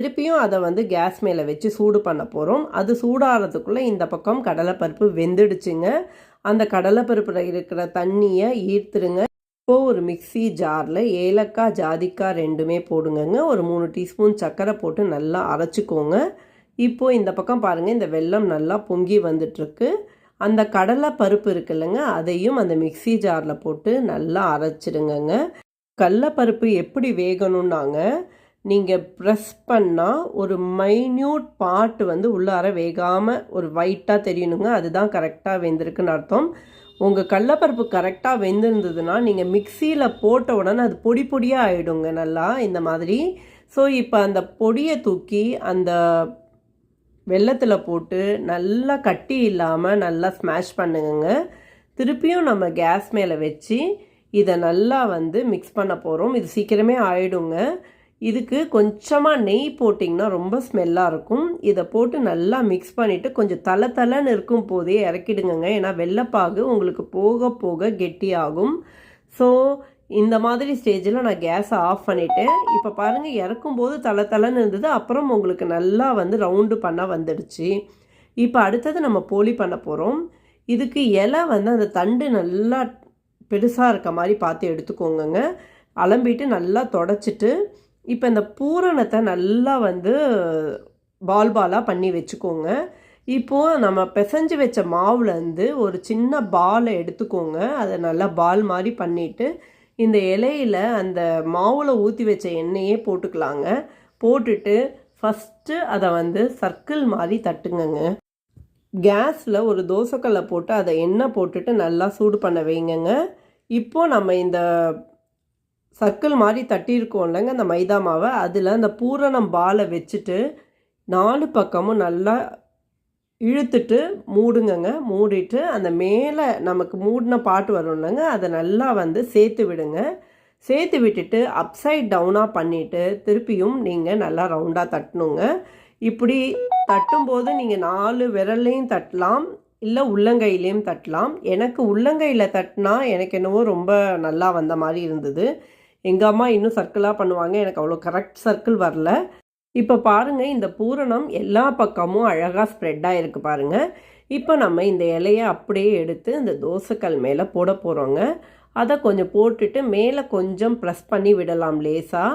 திருப்பியும் அதை வந்து கேஸ் மேலே வச்சு சூடு பண்ண போகிறோம் அது சூடாகிறதுக்குள்ளே இந்த பக்கம் கடலைப்பருப்பு வெந்துடுச்சுங்க. அந்த கடலைப்பருப்பில் இருக்கிற தண்ணியை ஈர்த்துருங்க. இப்போது ஒரு மிக்ஸி ஜாரில் ஏலக்காய் ஜாதிக்காய் ரெண்டுமே போடுங்கங்க. ஒரு மூணு டீஸ்பூன் சர்க்கரை போட்டு நல்லா அரைச்சிக்கோங்க. இப்போது இந்த பக்கம் பாருங்கள் இந்த வெல்லம் நல்லா பொங்கி வந்துட்டுருக்கு. அந்த கடலை பருப்பு இருக்குல்லங்க அதையும் அந்த மிக்ஸி ஜாரில் போட்டு நல்லா அரைச்சிடுங்கங்க. கடலப்பருப்பு எப்படி வேகணுன்னாங்க நீங்கள் ப்ரெஸ் பண்ணால் ஒரு மைன்யூட் பார்ட் வந்து உள்ளார வேகாமல் ஒரு ஒயிட்டாக தெரியணுங்க. அதுதான் கரெக்டாக வெந்திருக்குன்னு அர்த்தம். உங்கள் கடலப்பருப்பு கரெக்டாக வெந்திருந்ததுன்னா நீங்கள் மிக்சியில் போட்ட உடனே அது பொடி பொடியாக ஆகிடுங்க நல்லா இந்த மாதிரி. ஸோ இப்போ அந்த பொடியை தூக்கி அந்த வெள்ளத்தில் போட்டு நல்லா கட்டி இல்லாமல் நல்லா ஸ்மாஷ் பண்ணுங்க திருப்பியும் நம்ம கேஸ் மேலே வச்சு இதை நல்லா வந்து மிக்ஸ் பண்ண போகிறோம் இது சீக்கிரமே ஆயிடுங்க. இதுக்கு கொஞ்சமாக நெய் போட்டிங்கன்னா ரொம்ப ஸ்மெல்லாக இருக்கும். இதை போட்டு நல்லா மிக்ஸ் பண்ணிவிட்டு கொஞ்சம் தலை தலைன்னு இருக்கும் போதே இறக்கிடுங்க ஏன்னா வெள்ளைப்பாகு உங்களுக்கு போக போக கெட்டியாகும். ஸோ இந்த மாதிரி ஸ்டேஜில் நான் கேஸை ஆஃப் பண்ணிவிட்டேன் இப்போ பாருங்கள் இறக்கும்போது தலை தலைன்னு இருந்தது. அப்புறம் உங்களுக்கு நல்லா வந்து ரவுண்டு பண்ண வந்துடுச்சு. இப்போ அடுத்தது நம்ம போலி பண்ண போகிறோம் இதுக்கு இலை வந்து அந்த தண்டு நல்லா பெருசாக இருக்க மாதிரி பார்த்து எடுத்துக்கோங்கங்க. அலம்பிட்டு நல்லா தொடச்சிட்டு இப்போ இந்த பூரணத்தை நல்லா வந்து பால் பாலாக பண்ணி வச்சுக்கோங்க. இப்போது நம்ம பிசைஞ்சு வச்ச மாவுலேருந்து ஒரு சின்ன பாலை எடுத்துக்கோங்க. அதை நல்லா பால் மாதிரி பண்ணிவிட்டு இந்த இலையில் அந்த மாவில் ஊற்றி வச்ச எண்ணெயே போட்டுக்கலாங்க. போட்டுட்டு ஃபஸ்ட்டு அதை வந்து சர்க்கிள் மாதிரி தட்டுங்கங்க. கேஸில் ஒரு தோசைக்கல்லை போட்டு அதை எண்ணெய் போட்டுட்டு நல்லா சூடு பண்ண வைங்கங்க. இப்போது நம்ம இந்த சர்க்கிள் மாதிரி தட்டியிருக்கோம் இல்லைங்க அந்த மைதா மாவை. அதில் அந்த பூரணம் பாலை வச்சுட்டு நாலு பக்கமும் நல்லா இழுத்துட்டு மூடுங்கங்க. மூடிட்டு அந்த மேலே நமக்கு மூடின பாட்டு வரும் இல்லைங்க அதை நல்லா வந்து சேர்த்து விடுங்க. சேர்த்து விட்டுட்டு அப்சைட் டவுனாக பண்ணிவிட்டு திருப்பியும் நீங்கள் நல்லா ரவுண்டாக தட்டணுங்க. இப்படி தட்டும்போது நீங்கள் நாலு விரல்லையும் தட்டலாம் இல்லை உள்ளங்கையிலையும் தட்டலாம். எனக்கு உள்ளங்கையில் தட்டினா எனக்கு என்னவோ ரொம்ப நல்லா வந்த மாதிரி இருந்தது. எங்கள் அம்மா இன்னும் சர்க்கிளாக பண்ணுவாங்க. எனக்கு அவ்வளோ கரெக்ட் சர்க்கிள் வரல. இப்போ பாருங்கள் இந்த பூரணம் எல்லா பக்கமும் அழகாக ஸ்ப்ரெட் ஆகிருக்கு பாருங்கள் இப்போ நம்ம இந்த இலையை அப்படியே எடுத்து இந்த தோசைக்கல் மேலே போட போகிறோங்க அதை கொஞ்சம் போட்டுட்டு மேலே கொஞ்சம் ப்ரெஸ் பண்ணி விடலாம் லேசாக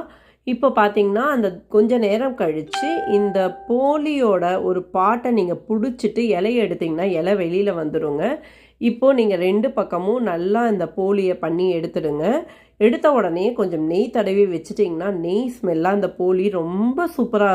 இப்போ பார்த்தீங்கன்னா அந்த கொஞ்ச நேரம் கழித்து இந்த போலியோட ஒரு பாட்டை நீங்கள் பிடிச்சிட்டு இலையை எடுத்திங்கன்னா இலை வெளியில் வந்துடுங்க இப்போது நீங்கள் ரெண்டு பக்கமும் நல்லா இந்த போலியை பண்ணி எடுத்துடுங்க. எடுத்த உடனே கொஞ்சம் நெய் தடவி வச்சுட்டிங்கன்னா நெய் ஸ்மெல்லாக அந்த போலி ரொம்ப சூப்பராக